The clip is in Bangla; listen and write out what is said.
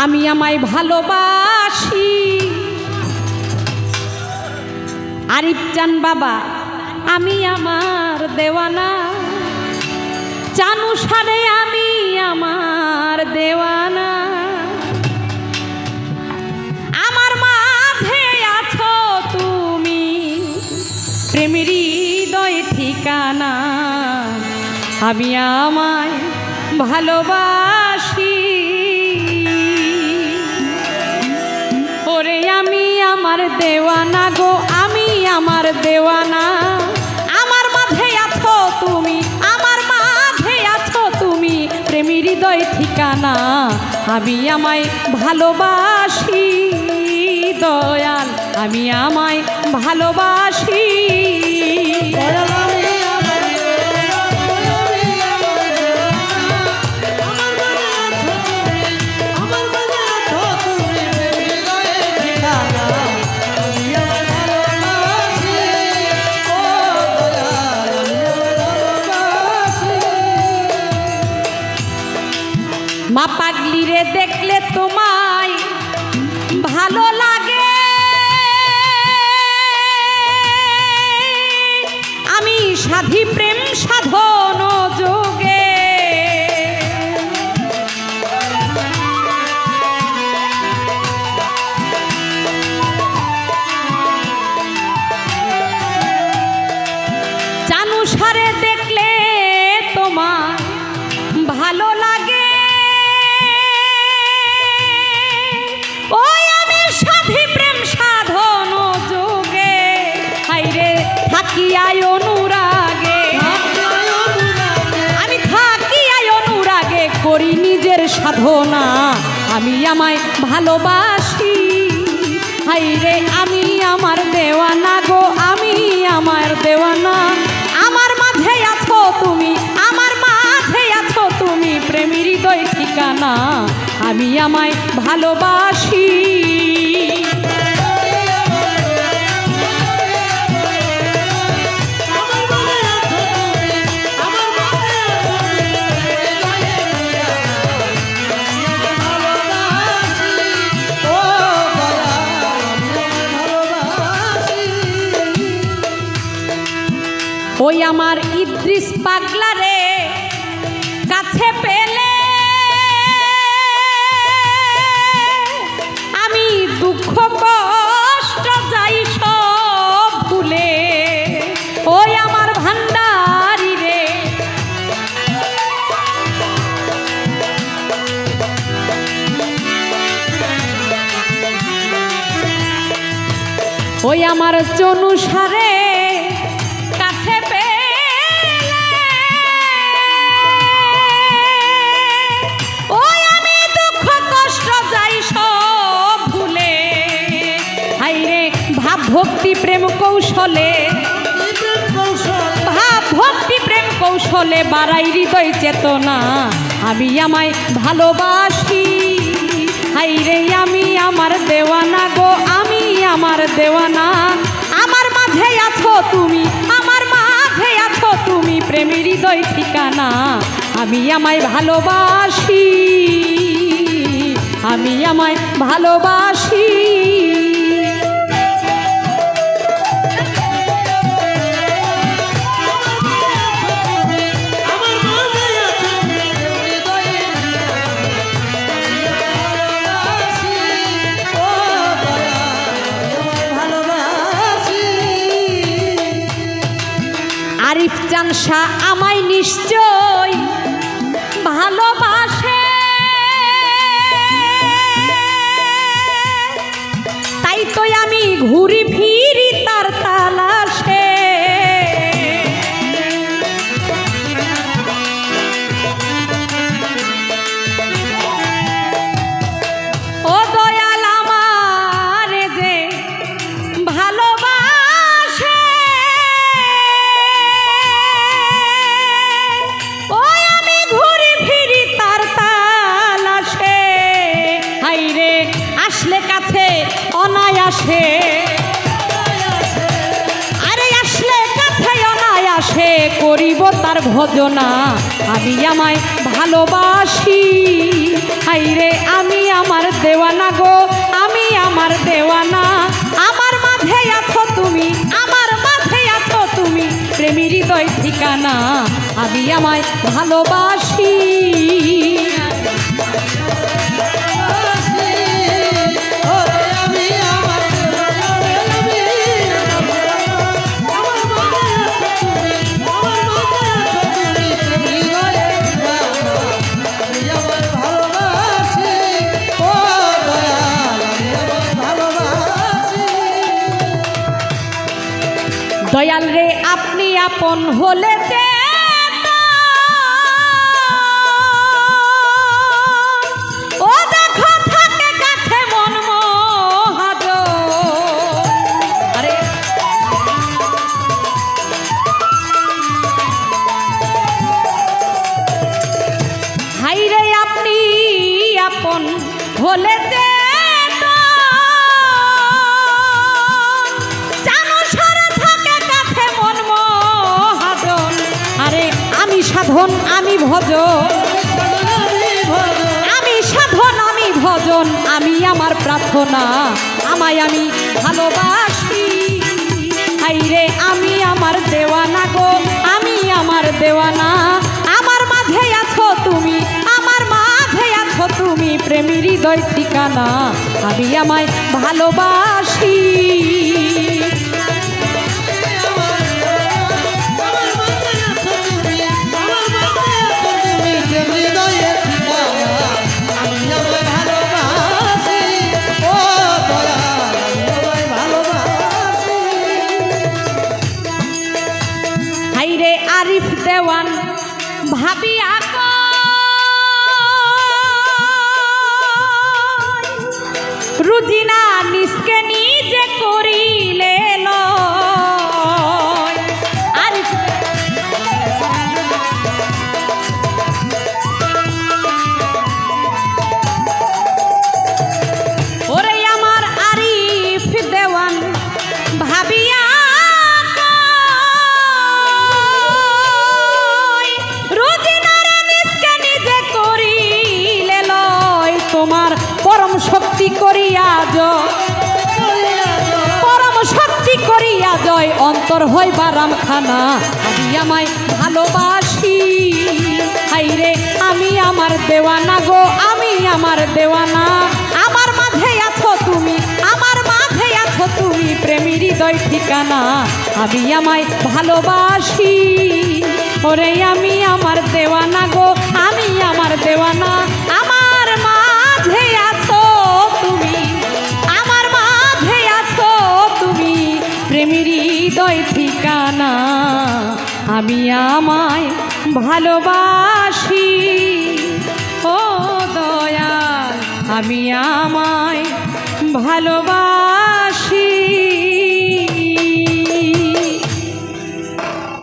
আমি আমায় ভালোবাসি। আরিফ চান বাবা, আমি আমার দেওয়ানা। চানু সারে আমি আমার দেওয়ানা। আমার মাঝে আছো তুমি, প্রেমের হৃদয় ঠিকানা। আমি আমায় ভালোবাসি। আমার দেওয়ানা গো, আমি আমার দেওয়ানা। আমার মাঝে আছো তুমি, আমার মাঝে আছো তুমি প্রেমী হৃদয় ঠিকানা। আমি আমায় ভালোবাসি, দয়াল, আমি আমায় ভালোবাসি। মা পাগলি থাকি অনুরাগে। আমি থাকি আয় অনুরাগে করি নিজের সাধনা। আমি আমায় ভালোবাসি। হাইরে আমি আমার দেওয়ানা গো, আমি আমার দেওয়ানা। আমার মাঝে আছো তুমি, আমার মাঝে আছো তুমি প্রেমী হৃদয় ঠিকানা। আমি আমায় ভালোবাসি। ওই আমার ইদ্রিস পাগলা রে, কাছে পেলে আমি দুঃখ কষ্ট যাই সব ভুলে। ওই আমার ভান্ডারি রে। ওই আমার চনুসারে কাছে কৌশলে বাড়াই হৃদয় চেতনা। আমি আমায় ভালোবাসি। হাইরে আমি আমার দেওয়ানা গো, আমি আমার দেওয়ানা। আমার মাঝে আছো তুমি, আমার মাঝে আছো তুমি প্রেমের হৃদয় ঠিকানা। আমি আমায় ভালোবাসি। আমি আমায় ভালোবাসি। আরিফ আমায় নিশ্চয় ভজনা, আমি আমায় ভালোবাসি। হাইরে, আমি আমার দেওয়ানা গো, আমি আমার দেওয়ানা। আমার মাঝে আছো তুমি, আমার মাঝে আছো তুমি প্রেমী হৃদয় ঠিকানা, আমি আমায় ভালোবাসি। দয়াল রে আপনি আপন হলে যে সাধন আমি ভজন। আমি সাধন, আমি ভজন, আমি আমার প্রার্থনা। আমায় আমি ভালোবাসি। হাইরে, আমি আমার দেওয়ানা গো, আমি আমার দেওয়ানা। আমার মাঝে আছো তুমি, আমার মাঝে আছো তুমি প্রেমী হৃদয় ঠিকানা। আমি আমায় ভালোবাসি। ভাবিয়া কয়, জয় অন্তর হয় বারাম খানা আমি আমায় ভালোবাসি। হাইরে আমি আমার দেওয়ানা গো, আমি আমার দেওয়ানা। আমার মাঝে আছো তুমি, আমার মাঝে আছো তুমি প্রেমী হৃদয় ঠিকানা। আমি আমায় ভালোবাসি। ওরে, আমি আমার দেওয়ানা গো, আমি আমার দেওয়ানা। আমার মাঝে প্রেমীর হৃদয় ঠিকানা আমি আমায় ভালোবাসি। ও দয়া আমি আমায় ভালোবাসি।